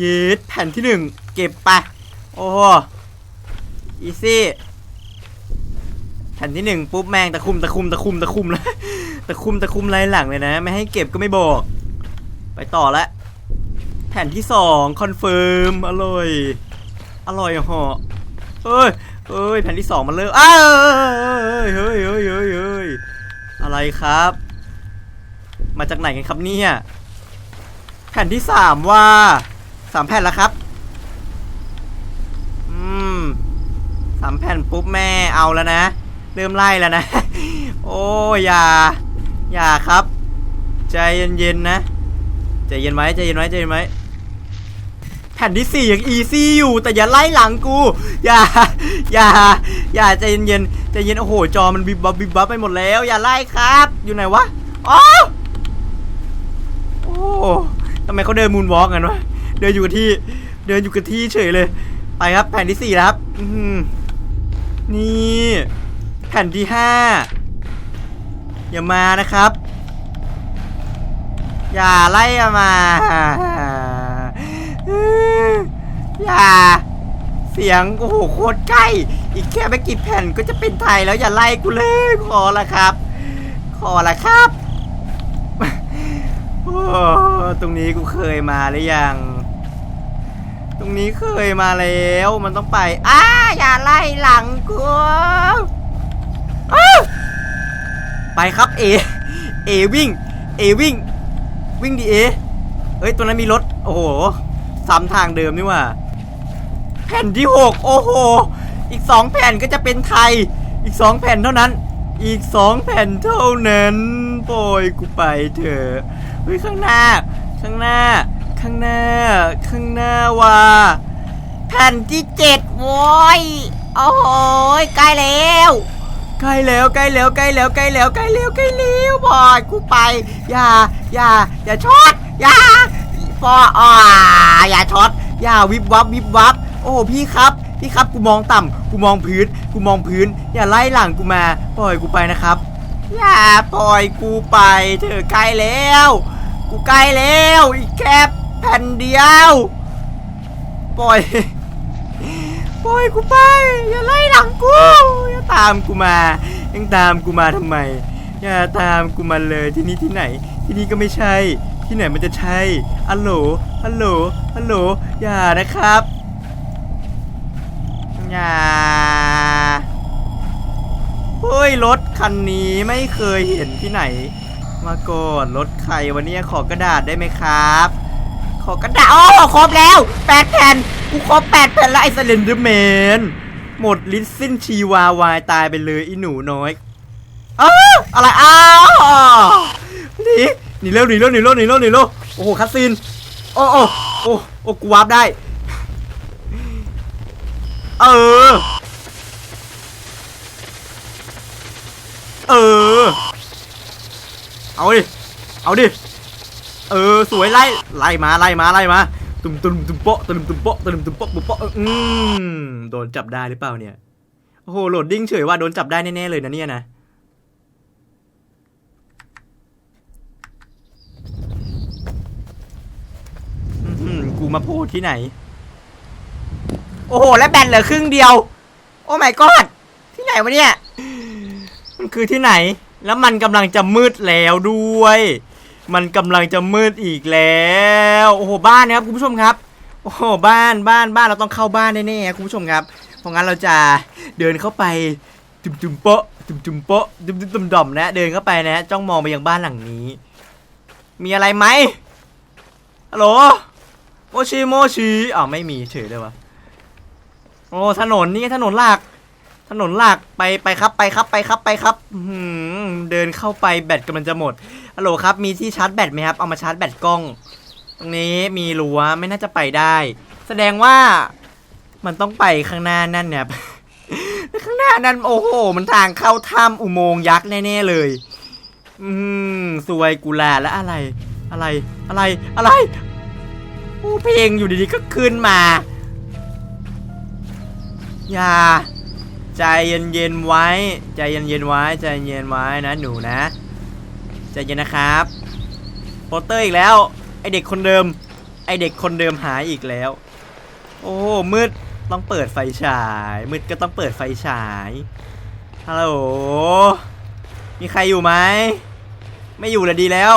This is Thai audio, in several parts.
ยืดแผ่นที่หนึ่งเก็บไป โอ้โหอีซี่แผ่นที่หนึ่งปุ๊บแมงตะคุมตะคุมตะคุมตะคุมแล้วตะคุมตะคุมไรหลังเลยนะ ไม่ให้เก็บก็ไม่บอก ไปต่อละแผ่นที่สองคอนเฟิร์มอร่อย อร่อยเหาะเฮ้ยเฮ้ยแผ่นที่สองมันเริ่มอ้าวเฮ้ยเฮ้ยเฮ้ยเฮ้ยอะไรครับ มาจากไหนกันครับเนี่ยแผ่นที่สามว่า สามแผ่นแล้วครับ อืมสามแผ่นปุ๊บแม่เอาแล้วนะ เริ่มไล่แล้วนะ โอ้ยอย่า อย่าครับ ใจเย็นๆนะ ใจเย็นไหมใจเย็นไหมใจเย็นไหมแผ่นที่สี่ยังอีซี่อยู่ แต่อย่าไล่หลังกู อย่า อย่า อย่าใจเย็นๆใจเย็นโอ้โหจอมันบิบบับบิบบับไปหมดแล้ว อย่าไล่ครับ อยู่ไหนวะอ๋อโอ้ทำไมเขาเดินมูนวอล์กกันวะ เดินอยู่กับที่ เดินอยู่กับที่เฉยเลย ไปครับแผ่นที่สี่แล้วครับนี่แผ่นที่ห้าอย่ามานะครับ อย่าไล่มา อย่า เสียงโอ้โหโคตรใกล้อีกแค่ไม่กี่แผ่นก็จะเป็นไทยแล้วอย่าไล่กูเลยขอละครับ ขอละครับตรงนี้กูเคยมาหรือยัง ตรงนี้เคยมาแล้ว มันต้องไป อ้า อย่าไล่หลังกูไปครับเอ เอวิ่ง เอวิ่ง วิ่งดิเอเอ้ย ตัวนั้นมีรถ โอ้โหซ้ำทางเดิมนี่ว่า แผ่นที่หกโอ้โห อีกสองแผ่นก็จะเป็นไทย อีกสองแผ่นเท่านั้น อีกสองแผ่นเท่านั้นปล่อยกูไปเถอะ เฮ้ย ข้างหน้า ข้างหน้า ข้างหน้า ข้างหน้าว่า แผ่นที่เจ็ดโว้ยโอ้โหใกล้แล้วใกล้แล้วใกล้แล้วใกล้แล้วใกล้แล้วใกล้แล้วใกล้แล้วบอยกูไป อย่า อย่า อย่าช็อตอย่าฟออ่าอย่าช็อตอย่าวิบวับวิบวับ โอ้พี่ครับ พี่ครับกูมองต่ำกูมองพื้นกูมองพื้น อย่าไล่หลังกูมาปล่อยกูไปนะครับ อย่าปล่อยกูไปเธอใกล้แล้ว กูใกล้แล้วอีกแค่แผ่นเดียว ปล่อย ปล่อยกูไป อย่าไล่หลังกู อย่าตามกูมา ยังตามกูมาทำไม อย่าตามกูมาเลยที่นี่ที่ไหน ที่นี่ก็ไม่ใช่ ที่ไหนมันจะใช่ฮัลโหลฮัลโหลฮัลโหลอย่านะครับ อย่าเฮ้ยรถคันนี้ไม่เคยเห็นที่ไหน มาก่อนรถใครวันนี้ขอกระดาษได้ไหมครับ ขอกระดาษโอ้ครบแล้วแปดแผ่นกูครบแปดแผ่นแล้วไอ้สเลนเดอร์แมนหมดลิ้นสิ้นชีวาวายตายไปเลยอีหนูน้อยอ้าวอะไรอ้าวหนีหนีเร็วหนีเร็วหนีเร็วหนีเร็วหนีเร็วโอ้โหคัสซินโอ้โอ้โอ้โอ้กูวาร์ปได้ เออ เออ เอาดิ เอาดิ เออสวยไล่ไล่มาไล่มาไล่มาตุ่มตุ่มตุ่มโปะตุ่มตุ่มโปะตุ่มตุ่มโปะตุ่มโปะอืมโดนจับได้หรือเปล่าเนี่ยโอ้โหโหลดดิ้งเฉยว่าโดนจับได้แน่ๆเลยนะเนี่ยนะอื้อหือกูมาพูดที่ไหน โอ้โห แล้วแบนเหลือครึ่งเดียว โอ้ my god ที่ไหนวะเนี่ย มันคือที่ไหน แล้วมันกำลังจะมืดแล้วด้วย มันกำลังจะมืดอีกแล้ว โอ้โหบ้านนะครับคุณผู้ชมครับ โอ้โหบ้านบ้านบ้านเราต้องเข้าบ้านแน่ๆครับคุณผู้ชมครับ เพราะงั้นเราจะเดินเข้าไปจุ่มจุ่มๆโปะจุ่มจุ่มๆโปะจุ่มจุ่มจุ่มด่อมนะเดินเข้าไปนะจ้องมองไปยังบ้านหลังนี้ มีอะไรไหมฮัลโหลโมชิโมชิอ้าวไม่มีเฉยเลยวะโอ้ถนนนี่ถนนหลักถนนหลักไปไปครับไปครับไปครับไปครับเดินเข้าไปแบตกำลังจะหมด ฮัลโหลครับ มีที่ชาร์จแบตไหมครับ เอามาชาร์จแบตกล้อง ตรงนี้มีรั้วไม่น่าจะไปได้ แสดงว่ามันต้องไปข้างหน้านั่นเนี่ยข้างหน้านั่นโอ้โห มันทางเข้าถ้ำอุโมงค์ยักษ์แน่ๆเลย อืมสวยกุลาแล้วอะไร อะไรอะไรอะไรโอ้เพลงอยู่ดีๆก็ขึ้นมา อย่า ใจเย็นๆไว้ ใจเย็นๆไว้ ใจเย็นไว้นะหนูนะ ใจเย็นนะครับโปสเตอร์อีกแล้ว ไอเด็กคนเดิม ไอเด็กคนเดิมหายอีกแล้ว โอ้มืดต้องเปิดไฟฉาย มืดก็ต้องเปิดไฟฉายฮัลโหลมีใครอยู่ไหมไม่อยู่ลยดีแล้ว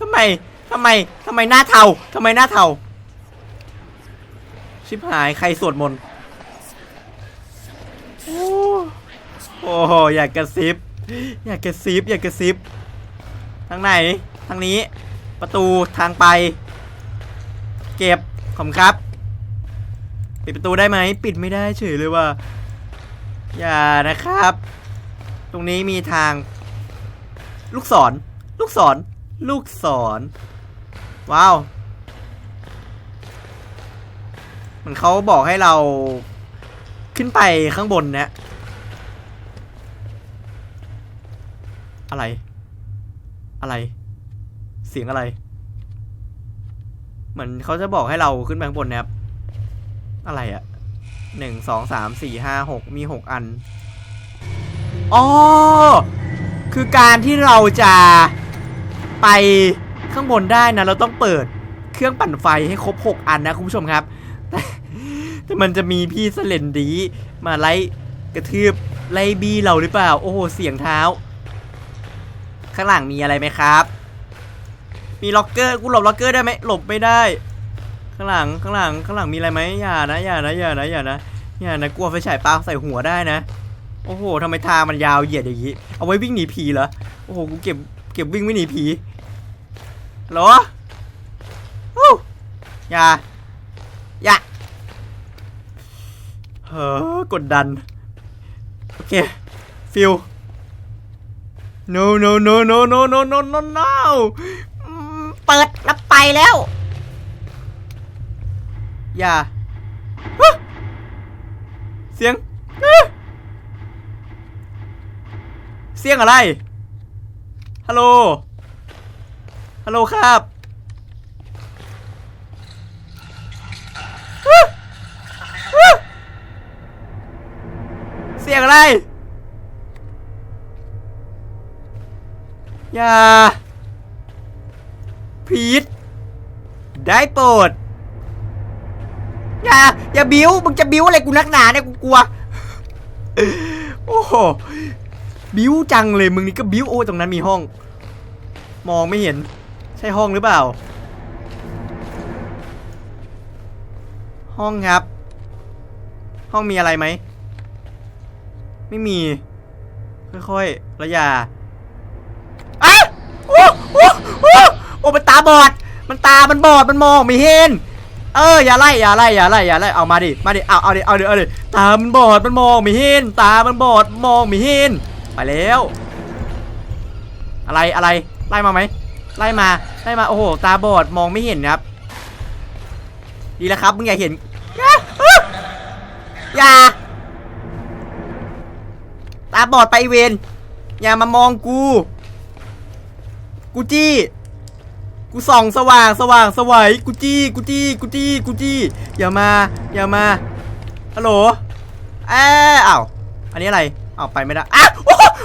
ทำไมทำไมทำไมหน้าเทาทำไมหน้าเทาชิบหายใครสวดมนต์โอ้โอ้โหอยากกระซิบ อยากกระซิบอยากกระซิบทางไหนทางนี้ ประตูทางไป เก็บขอบครับ ปิดประตูได้ไหมปิดไม่ได้เฉยเลยว่า อย่านะครับ ตรงนี้มีทาง ลูกศร ลูกศร ลูกศร ว้าว มันเขาบอกให้เราขึ้นไปข้างบนเนี่ย อะไร อะไร เสียงอะไร เหมือนเขาจะบอกให้เราขึ้นไปข้างบนนะครับ อะไรอะหนึ่งสองสามสี่ห้าหกมีหกอัน อ๋อ คือการที่เราจะไปข้างบนได้นะเราต้องเปิดเครื่องปั่นไฟให้ครบ 6 อันนะคุณผู้ชมครับ แต่แต่มันจะมีพี่สเลนดี มาไล่กระทืบไล่บีเราหรือเปล่า โอ้โห เสียงเท้า ข้างหลังมีอะไรไหมครับ มีล็อกเกอร์กูหลบล็อกเกอร์ได้ไหมหลบไม่ได้ ข้างหลังข้างหลังข้างหลังมีอะไรไหมอย่านะอย่านะอย่านะอย่านะอย่านะกลัวไฟฉายปาใส่หัวได้นะ โอ้โหทำไมทางมันยาวเหยียดอย่างนี้เอาไว้วิ่งหนีผีเหรอโอ้โหกูเก็บเก็บวิ่งไม่หนีผีเหรออย่าอย่าเฮ้อกดดัน โอเค ฟิล no no no no no no no no no เปิดแล้วไปแล้ว อย่า เสียง เสียงอะไร ฮัลโหล ฮัลโหลครับเสียงอะไร อย่าพีทได้โปรดอย่าอย่าบิ้วมึงจะบิ้วอะไรกูนักหนาเนี่ยกูกลัว โอ้โหบิ้วจังเลยมึงนี่ก็บิ้วโอ้ตรงนั้นมีห้อง มองไม่เห็น ใช่ห้องหรือเปล่า ห้องครับ ห้องมีอะไรไหม ไม่มี ค่อยๆแล้วอย่า อะโอ้โอ้โอ้โอ้มันตาบอด มันตา มันบอด มันมองไม่เห็น เออ อย่าไล่ อย่าไล่ อย่าไล่ อย่าไล่ เอามาดิ มาดิ เอา เอาดิ เอาดิ เอาดิ ตา มันบอด มันมองไม่เห็น ตา มันบอด มองไม่เห็น ไปแล้ว อะไร อะไร ไล่มาไหม ไล่มา ไล่มา โอ้โห ตาบอด มองไม่เห็นครับ ดีแล้วครับ มึงอย่าเห็น อย่า ตาบอดไปเวนอย่ามามองกู กูจี้ กูส่องสว่างสว่างสวัยกูจี้กูจี้กูจี้กูจี้อย่ามาอย่ามาฮัลโหลเอ้อ้าวอันนี้อะไรอ้าวไปไม่ได้อ้าว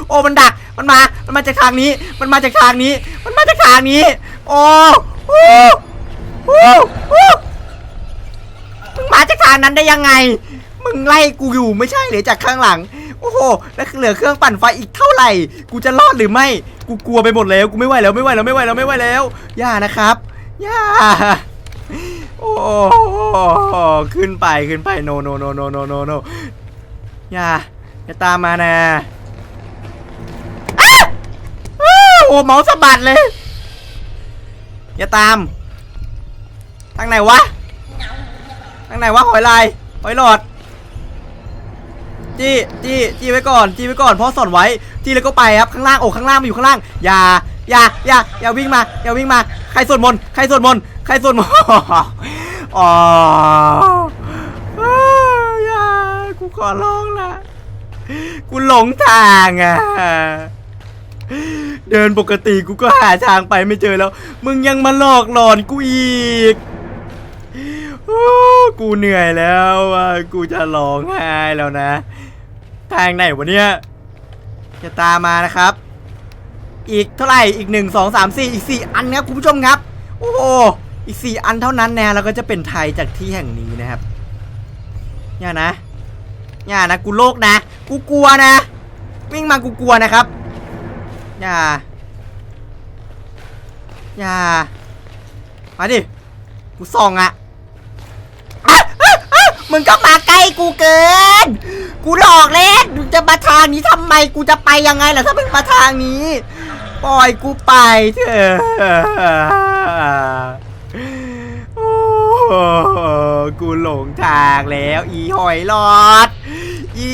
โอ้มันดักมันมามันมาจากทางนี้ มันมาจากทางนี้ มันมาจากทางนี้ โอ้โอ้โอ้มึงมาจากทางนั้นได้ยังไง มึงไล่กูอยู่ไม่ใช่หรือจากข้างหลัง โอ้โหแล้วเหลือเครื่องปั่นไฟอีกเท่าไหร่ กูจะรอดหรือไม่ กูกลัวไปหมดแล้ว กูไม่ไหวแล้วไม่ไหวแล้วไม่ไหวแล้วไม่ไหวแล้วอย่านะครับอย่าโอ้ขึ้นไปขึ้นไปโนโนโนโนโนโนโนอย่าอย่าตามมานะอ้าอ้โอ้เมาส์สะบัดเลย อย่าตามทางไหนวะทางไหนวะหอยลายหอยหลอด จี้จี้จี้ไว้ก่อนจี้ไว้ก่อนเพราะสอนไว้จี้แล้วก็ไปครับข้างล่างโอ้ข้างล่างมันอยู่ข้างล่างอย่าอย่าอย่าอย่าวิ่งมาอย่าวิ่งมาใครสวดมนต์ใครสวดมนต์ใครสวดมนต์อ๋ออย่ากูขอร้องละกูหลงทางอะเดินปกติกูก็หาทางไปไม่เจอแล้ว มึงยังมาหลอกหลอนกูอีกอกูเหนื่อยแล้ว กูจะร้องไห้แล้วนะ ทางไหนวะเนี่ยจะตามมานะครับ อีกเท่าไหร่อีกหนึ่งสองสามสี่อีกสี่อันนะครับคุณผู้ชมครับ โอ้โหอีกสี่อันเท่านั้นนะเราก็จะเป็นไทยจากที่แห่งนี้นะครับอย่านะอย่านะกูโลกนะ กูกลัวนะ วิ่งมากูกลัวนะครับอย่าอย่ามาดิกูส่องอะอะอะอะมึงก็มาใกล้กูเกิน กูหลอกเล่นมึงจะมาทางนี้ทำไมกูจะไปยังไงล่ะถ้ามึงมาทางนี้ ปล่อยกูไปเถอะโอ้กูหลงทางแล้ว อีหอยหลอด อี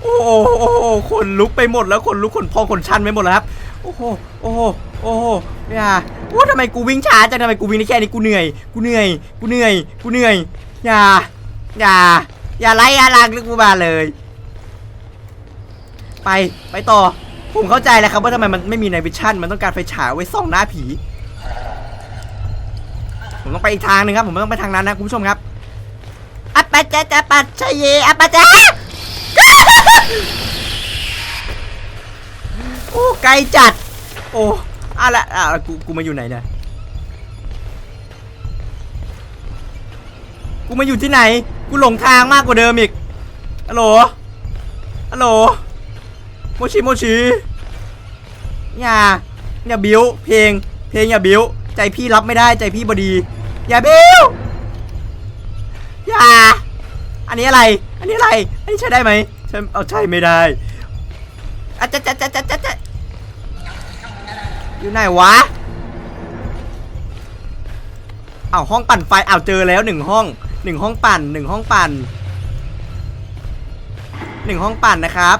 โอ้โหโอ้คนลุกไปหมดแล้วคนลุกคนพองคนชันไปหมดแล้วครับ โอ้โหโอ้โหโอ้โหอย่าโอ้ทำไมกูวิ่งช้าจังทำไมกูวิ่งได้แค่นี้กูเหนื่อย กูเหนื่อย กูเหนื่อย กูเหนื่อย อย่า อย่า อย่าไล่อย่าลากลึกกูมาเลย ไปไปต่อ ผมเข้าใจแล้วครับว่าทำไมมันไม่มีในวิชั่น มันต้องการไฟฉายไว้ส่องหน้าผี ผมต้องไปอีกทางหนึ่งครับ ผมไม่ต้องไปทางนั้นนะคุณผู้ชมครับอัปปะจ๊ะจ๊ะปัจชะเยอัปปะจ๊ะโอ้ไกลจัด โอ้อะละอะกูกูมาอยู่ไหนเนี่ยกูมาอยู่ที่ไหน กูหลงทางมากกว่าเดิมอีกฮัลโหลฮัลโหลโมชิโมชิอย่าอย่าบิ้วเพลง เพลงอย่าบิ้วใจพี่รับไม่ได้ใจพี่บดี อย่าบิ้วอย่า อันนี้อะไร อันนี้อะไร อันนี้ใช้ได้ไหมใช้เอาใช้ไม่ได้อะจะจะจะจะจะจะอยู่ไหนวะเอาห้องปั่นไฟเอาเจอแล้วหนึ่งห้อง หนึ่งห้องปั่นหนึ่งห้องปั่นหนึ่งห้องปั่นนะครับ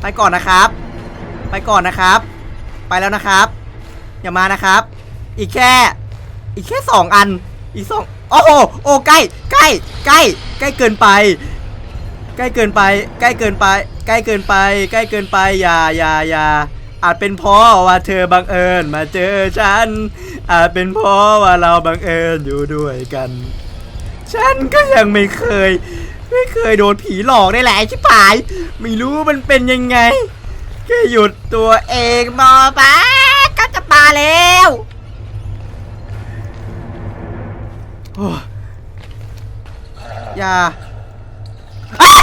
ไปก่อนนะครับ ไปก่อนนะครับ ไปแล้วนะครับ อย่ามานะครับ อีกแค่ อีกแค่สองอัน อีกสองโอ้โหโอ้ใกล้ใกล้ใกล้ใกล้เกินไป ใกล้เกินไป ใกล้เกินไป ใกล้เกินไป ใกล้เกินไป อย่าอย่าอย่า อาจเป็นเพราะว่าเธอบังเอิญมาเจอฉัน อาจเป็นเพราะว่าเราบังเอิญอยู่ด้วยกัน ฉันก็ยังไม่เคย ไม่เคยโดนผีหลอกได้แหละชิบหาย ไม่รู้มันเป็นยังไงแค่หยุดตัวเองมอป้าก็จะมาแล้วโอ้ยอย่าอ้าว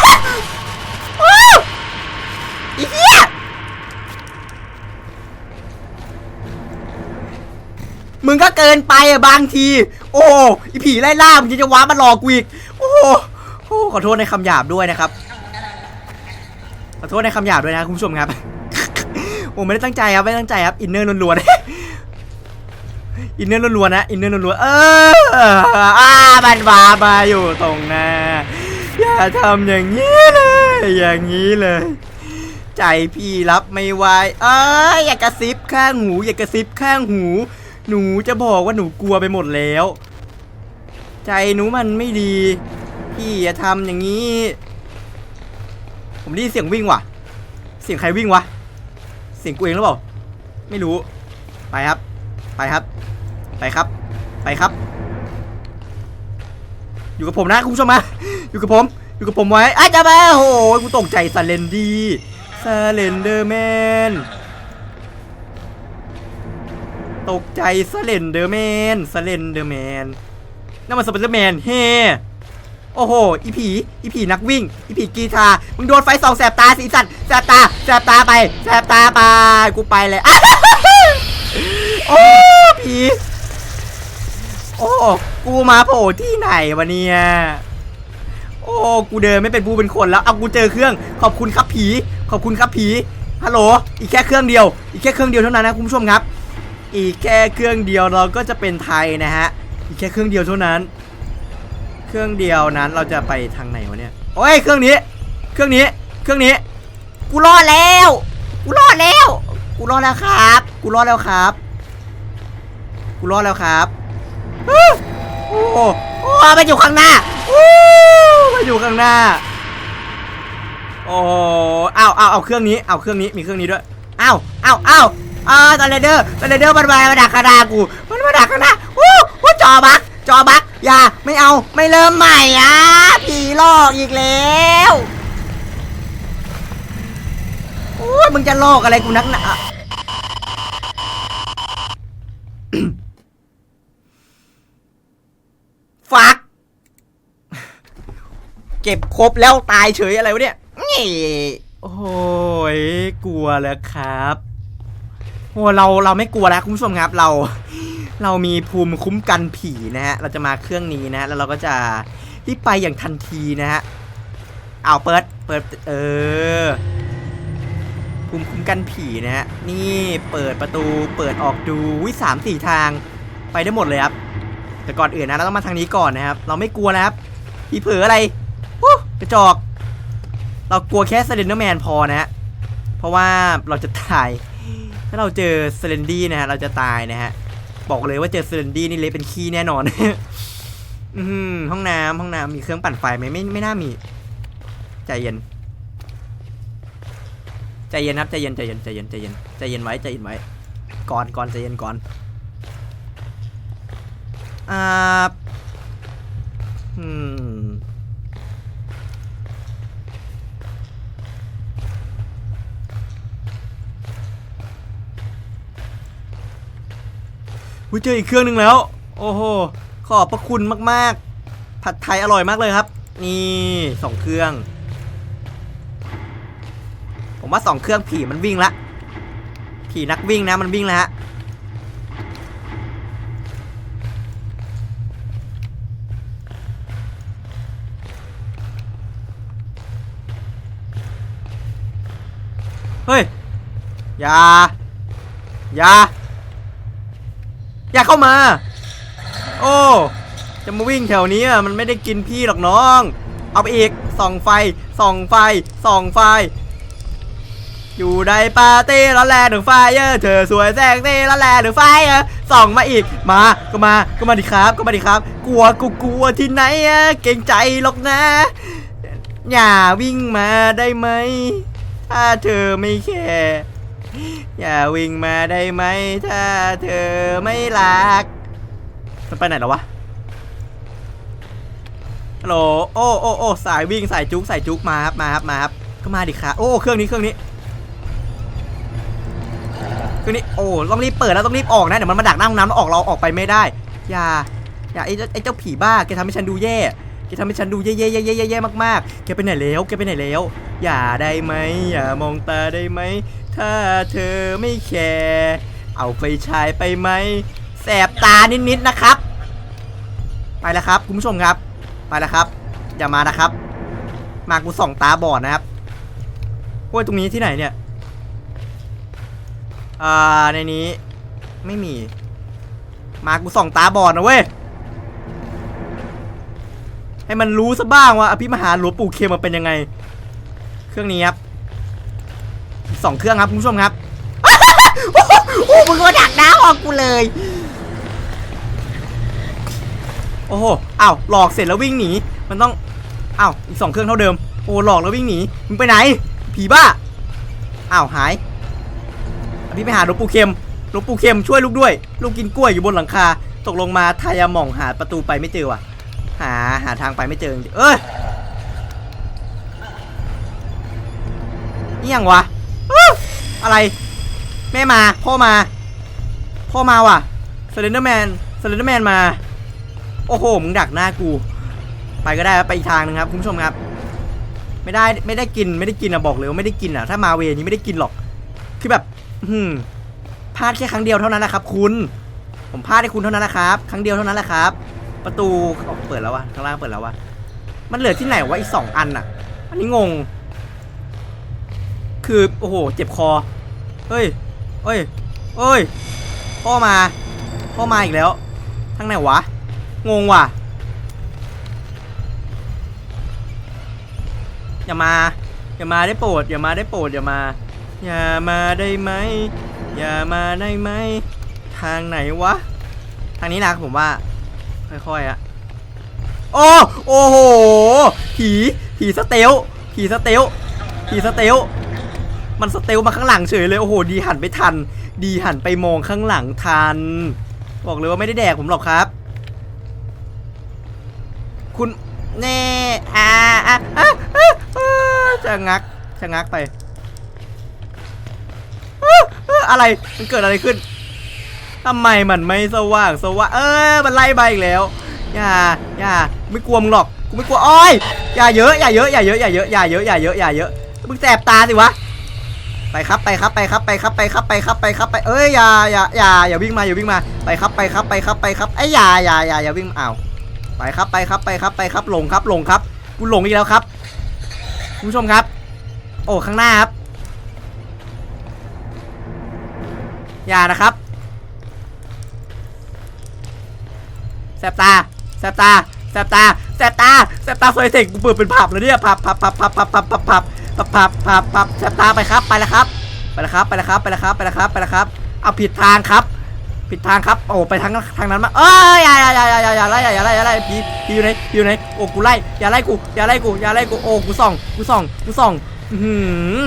โอ้ยอีเหี้ย มึงก็เกินไปอะบางที โอ้อีผีไล่ล่ามึงยังจะว้ามาหลอกกูอีกโอ้โอ้ขอโทษในคำหยาบด้วยนะครับ ขอโทษในคำหยาบด้วยนะคุณผู้ชมครับผมไม่ได้ตั้งใจครับไม่ได้ตั้งใจครับอินเนอร์ล้วนๆอินเนอร์ล้วนๆนะอินเนอร์ล้วนๆเอออ่ามันมามาอยู่ตรงหน้าอย่าทำอย่างนี้เลย อย่างนี้เลย ใจพี่รับไม่ไหวเอ้ยอย่ากระซิบข้างหู อย่ากระซิบข้างหู หนูจะบอกว่าหนูกลัวไปหมดแล้ว ใจหนูมันไม่ดี พี่อย่าทำอย่างนี้ ผมได้ยินเสียงวิ่งว่ะ เสียงใครวิ่งวะ เสียงกูเองหรือเปล่า ไม่รู้ ไปครับ ไปครับ ไปครับ ไปครับ อยู่กับผมนะคุณผู้ชมมา อยู่กับผม อยู่กับผมไว้อ้าวจะมาโอ้โหกูตกใจซาเลนดีซาเลนเดอร์แมน ตกใจซเลนเดอร์แมนซเลนเดอร์แมนนั่นมันสไปเดอร์แมนเฮโอ้โห อีผี อีผีนักวิ่ง อีผีกีตาร์มึงโดนไฟสองแสบตาสีสันแสบตาแสบตาไปแสบตาไป กูไปเลยโอ้ผี โอ้ กูมาโผล่ที่ไหนวะเนี่ย โอ้ กูเดินไม่เป็นผู้เป็นคนแล้ว เอากูเจอเครื่อง ขอบคุณครับผี ขอบคุณครับผี ฮัลโหล อีกแค่เครื่องเดียว อีกแค่เครื่องเดียวเท่านั้นนะคุณผู้ชมครับ อีกแค่เครื่องเดียวเราก็จะเป็นไทยนะฮะ อีกแค่เครื่องเดียวเท่านั้น เครื่องเดียวนั้นเราจะไปทางไหนวะเนี่ย โอ้ยเครื่องนี้ เครื่องนี้ เครื่องนี้ กูรอดแล้ว กูรอดแล้ว กูรอดแล้วครับ กูรอดแล้วครับ กูรอดแล้วครับ โอ้โหโอ้มาอยู่ข้างหน้าอู้มาอยู่ข้างหน้า โอ้เอาเอาเอาเครื่องนี้ เอาเครื่องนี้ มีเครื่องนี้ด้วย เอาเอาเอา อ่าตอนเรเดอร์ตอนเรเดอร์มันมามาดักกระดากู มันมาดักกระดาวู้วู้จอบักจอบักอย่าไม่เอาไม่เริ่มใหม่อะผีลอกอีกแล้วอู้ยมึงจะลอกอะไรกูนักหนาฟักเก็บครบแล้วตายเฉยอะไรวะเนี่ยนี่โอ้ยกลัวแล้วครับ โอ้เราเราไม่กลัวแล้วคุณผู้ชมครับเราเรามีภูมิคุ้มกันผีนะฮะเราจะมาเครื่องนี้นะแล้วเราก็จะรีบไปอย่างทันทีนะฮะเอาเปิดเปิดเออภูมิคุ้มกันผีนะฮะนี่เปิดประตูเปิดออกดูวิสามสี่ทางไปได้หมดเลยครับ แต่ก่อนอื่นนะเราต้องมาทางนี้ก่อนนะครับ เราไม่กลัวนะครับผีเผลออะไรวู้กระจอก เรากลัวแค่เซเลนเดอร์แมนพอนะฮะเพราะว่าเราจะตาย ถ้าเราเจอเซเลนดี้นะฮะเราจะตายนะฮะบอกเลยว่าเจอเซเลนดี้นี่เละเป็นขี้แน่นอน อืมห้องน้ำห้องน้ำมีเครื่องปั่นไฟไหมไม่ไม่น่ามีใจเย็นใจเย็นครับใจเย็นใจเย็นใจเย็นใจเย็นใจเย็นไว้ใจเย็นไว้ก่อนก่อนใจเย็นก่อนอ่าอืม วิเจออีกเครื่องหนึ่งแล้ว โอ้โห ขอบพระคุณมากๆ ผัดไทยอร่อยมากเลยครับ นี่สองเครื่อง ผมว่าสองเครื่องผีมันวิ่งละ ผีนักวิ่งนะมันวิ่งแล้วฮะเฮ้ย อย่า อย่า อย่าเข้ามา โอ้จะมาวิ่งแถวนี้มันไม่ได้กินพี่หรอกน้อง เอาไปอีกส่องไฟส่องไฟส่องไฟ อยู่ในปาร์ตี้แล้วแลหนึ่งไฟเออเธอสวยแซ่ซี่แล้วแลหนึ่งไฟเออส่องมาอีกมาก็มาก็มาดิครับ ก็มาดิครับ กลัวกูกลัวที่ไหนอะเก่งใจหรอกนะอย่าวิ่งมาได้ไหมถ้าเธอไม่แคร์ อย่าวิ่งมาได้ไหมถ้าเธอไม่รัก มันไปไหนแล้ววะฮัลโหลโอ้โอ้โอ้สายวิ่งสายจุกสายจุกมาครับมาครับมาครับก็มาดิครับโอ้เครื่องนี้เครื่องนี้เครื่องนี้โอ้ต้องรีบเปิดแล้วต้องรีบออกนะเดี๋ยวมันมาดักหน้าห้องน้ำแล้วออกเราออกไปไม่ได้ อย่าอย่าไอ้เจ้าไอ้เจ้าผีบ้าแกทำให้ฉันดูแย่แกทำให้ฉันดูแย่แย่แย่แย่แย่แย่มากๆแกไปไหนแล้วแกไปไหนแล้ว อย่าได้ไหมอย่ามองตาได้ไหม ถ้าเธอไม่แคร์เอาไฟฉายไปไหมแสบตานิดๆนะครับ ไปแล้วครับคุณผู้ชมครับ ไปแล้วครับ อย่ามานะครับ มากูส่องตาบอดนะครับโอ้ยตรงนี้ที่ไหนเนี่ยอ่าในนี้ไม่มี มากูส่องตาบอดนะเว้ยให้มันรู้ซะบ้างว่าอภิมหาหลวงปู่เข็มมันเป็นยังไง เครื่องนี้ครับ สองเครื่องครับคุณผู้ชมครับโอ้โหโอ้โหมึงมาดักน้าออกกูเลย โอ้โหอ้าวหลอกเสร็จแล้ววิ่งหนี มันต้องอ้าวอีกสองเครื่องเท่าเดิม โอ้หลอกแล้ววิ่งหนี มึงไปไหน ผีบ้า อ้าวหาย พี่ไปหาหลวงปู่เข็มหลวงปู่เข็มช่วยลูกด้วย ลูกกินกล้วยอยู่บนหลังคา ตกลงมาทายาหม่องหาประตูไปไม่เจอว่ะ หาหาทางไปไม่เจอจริงๆเอ้ยนี่ยังวะ อะไร แม่มา พ่อมา พ่อมาว่ะสเลนเดอร์แมนสเลนเดอร์แมนมา โอ้โห มึงดักหน้ากู ไปก็ได้ไปอีกทางหนึงครับ คุณผู้ชมครับ ไม่ได้ไม่ได้กินไม่ได้กินอะบอกเลยว่าไม่ได้กินอะถ้ามาเวนี้ไม่ได้กินหรอก คือแบบอืมพลาดแค่ครั้งเดียวเท่านั้นนะครับ คุณ ผมพลาดให้คุณเท่านั้นนะครับ ครั้งเดียวเท่านั้นแหละครับ ประตูเปิดแล้ววะข้างล่างเปิดแล้ววะมันเหลือที่ไหนวะอีกสองอันอะอันนี้งง คือโอ้โหเจ็บคอ เฮ้ยเฮ้ยเฮ้ยพ่อมาพ่อมาอีกแล้วทางไหนวะ งงว่ะ อย่ามา อย่ามาได้โปรด อย่ามาได้โปรด อย่ามา อย่ามาได้ไหม อย่ามาได้ไหม ทางไหนวะ ทางนี้นะผมว่า ค่อยๆอะโอ้โอ้โห ผี ผีสเตล ผีสเตล ผีสเตล มันสเตลมาข้างหลังเฉยเลย โอ้โห ดีหันไปทัน ดีหันไปมองข้างหลังทัน บอกเลยว่าไม่ได้แดกผมหรอกครับ คุณแน่อาอะอะอะอะจะงักจะงักไป อะไรมันเกิดอะไรขึ้นทำไมมันไม่สว่างสว่างเออมันไล่มาอีกแล้ว อย่า อย่า ไม่กลัวมึงหรอก กูไม่กลัว อ้อย อย่าเยอะ อย่าเยอะ อย่าเยอะ อย่าเยอะ อย่าเยอะ อย่าเยอะ อย่าเยอะ มึงแสบตาสิวะ ไปครับไปครับไปครับไปครับไปครับไปครับไปครับไปเอ้ยอย่าอย่าอย่าอย่าวิ่งมาอย่าวิ่งมาไปครับไปครับไปครับไปครับไอ้อย่าอย่าอย่าอย่าวิ่งอ้าวไปครับไปครับไปครับไปครับหลงครับหลงครับกูหลงอีกแล้วครับคุณผู้ชมครับ โอ้ข้างหน้าครับอย่านะครับแสบตาแสบตาแสบตาแสบตาแสบตาไฟเทคกูเปิดเป็นผับเลยเนี่ยผับผับผับผับผับผับผับ ผับผับผับผับแสบตาไปครับไปแล้วครับ ไปแล้วครับไปแล้วครับไปแล้วครับไปแล้วครับไปแล้วครับ เอาผิดทางครับ ผิดทางครับโอ้ไปทางทางนั้นมาเอ้ยอย่าอย่าอย่าอย่าอย่าไล่อย่าไล่อย่าไล่ผีผีอยู่ไหนผีอยู่ไหนโอ้กูไล่อย่าไล่กูอย่าไล่กูอย่าไล่กูโอ้กูส่องกูส่องกูส่องอื้อหือ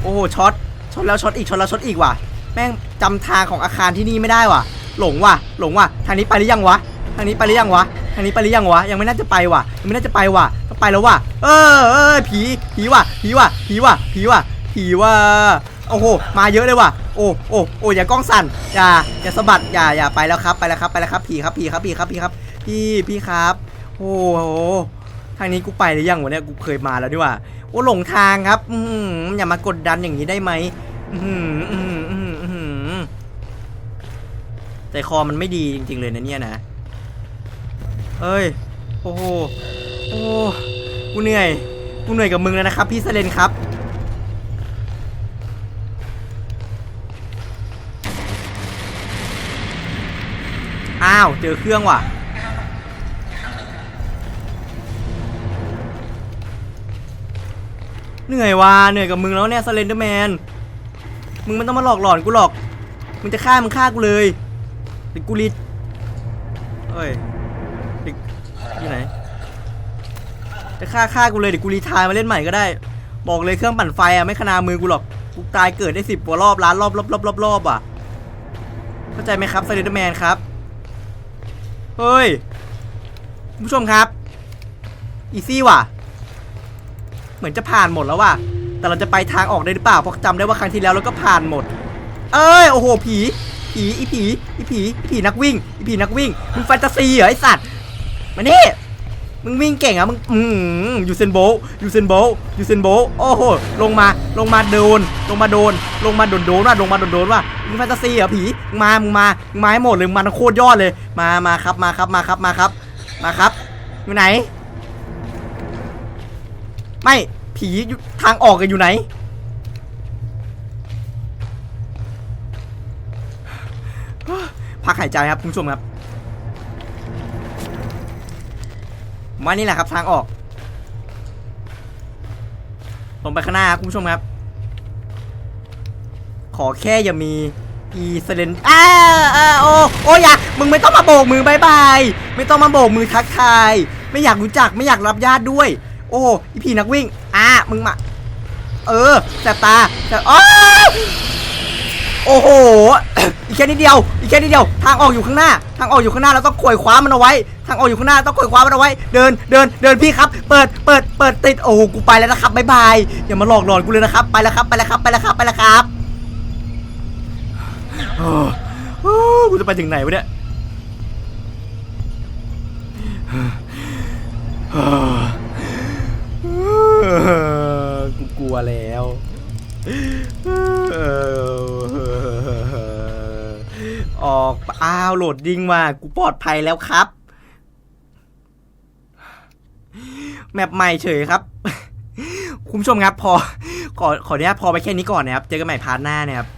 โอ้โหช็อตช็อตแล้วช็อตอีกช็อตแล้วช็อตอีกว่ะแม่งจำทางของอาคารที่นี่ไม่ได้ว่ะ หลงว่ะหลงว่ะทางนี้ไปหรือยังวะ ทางนี้ไปหรือยังวะทางนี้ไปหรือยังวะยังไม่น่าจะไปว่ะยังไม่น่าจะไปว่ะต้องไปแล้วว่ะเออเออผีผีว่ะผีว่ะผีว่ะผีว่ะผีว่ะโอ้โหมาเยอะเลยว่ะโอ้โอ้โอ้อย่ากล้องสั่นอย่าอย่าสะบัดอย่าอย่าไปแล้วครับไปแล้วครับไปแล้วครับผีครับผีครับผีครับผีครับพี่พี่ครับ โอ้โหทางนี้กูไปหรือยังวะเนี่ยกูเคยมาแล้วดีว่าโอ้หลงทางครับอืมอย่ามากดดันอย่างนี้ได้ไหมอืมอืมอืมอืมใจคอมันไม่ดีจริง ๆ เลยนะเนี่ยนะ เอ้ย โอ้โห โอ้ กูเหนื่อย กูเหนื่อยกับมึงแล้วนะครับ พี่เซเลนครับ อ้าว เจอเครื่องว่ะ เหนื่อยว่ะ เหนื่อยกับมึงแล้วเนี่ยสเลนเดอร์แมน มึงไม่ต้องมาหลอกหลอนกูหรอก มึงจะฆ่ามึงฆ่ากูเลยเด็กกูรีดเอ้ย เด็กที่ไหน จะฆ่าฆ่ากูเลยเดี๋ยวกูรีไทายมาเล่นใหม่ก็ได้ บอกเลยเครื่องปั่นไฟอะไม่ขนามือกูหรอก กูตายเกิดได้สิบกว่ารอบล้านรอบรอบรอบรอบรอบอะ เข้าใจไหมครับสเลเดอร์แมนครับ เฮ้ยผู้ชมครับ อีซี่ว่ะ เหมือนจะผ่านหมดแล้วว่ะ แต่เราจะไปทางออกได้หรือเปล่า เพราะจำได้ว่าครั้งที่แล้วเราก็ผ่านหมด เอ้ย โอ้โห ผี ผี อีผี อีผี อีผีนักวิ่ง อีผีนักวิ่ง มึงแฟนตาซีเหรอไอสัตว์ มานี่มึงวิ่งเก่งอะมึงอืมยูเซนโบยูเซนโบยูเซนโบโอ้โหลงมาลงมาโดน ลงมาโดน ลงมาโดนโดนว่ะลงมาโดนโดนว่ะมึงแฟนตาซีเหรอผีมึงมามึงมามึงมาให้หมดเลยมึงมาทั้งโคตรยอดเลย มามาครับมาครับมาครับมาครับ มาครับอยู่ไหน ไม่ผีอยู่ทางออกกันอยู่ไหน พักหายใจครับคุณผู้ชมครับ มานี่แหละครับทางออก ลงไปข้างหน้าครับคุณผู้ชมครับ ขอแค่อย่ามีอีเซเลนอ้าอ้าโอ้โอ้อย่ามึงไม่ต้องมาโบกมือบายบาย ไม่ต้องมาโบกมือทักทาย ไม่อยากรู้จักไม่อยากรับญาติด้วย โอ้อีพีนักวิ่ง อ่ามึงมา เออแสบตาแต่อ้าว โอ้โห อีกแค่นิดเดียว อีกแค่นิดเดียว ทางออกอยู่ข้างหน้า ทางออกอยู่ข้างหน้า เราต้องขวยคว้ามันเอาไว้ ทางออกอยู่ข้างหน้า ต้องขวยคว้ามันเอาไว้ เดิน เดิน เดินพี่ครับ เปิด เปิด เปิดติด โอ้โห กูไปแล้วนะครับ บ๊ายบาย อย่ามาหลอกหลอนกูเลยนะครับ ไปแล้วครับ ไปแล้วครับ ไปแล้วครับ ไปแล้วครับโอ้โหกูจะไปถึงไหนวะเนี่ยกูกลัวแล้ว ออกอ้าวโหลดยิงมากูปลอดภัยแล้วครับ แมปใหม่เฉยครับ คุณผู้ชมครับ พอขอขออนุญาตพอไปแค่นี้ก่อนนะครับ เจอกันใหม่พาร์ทหน้านะครับ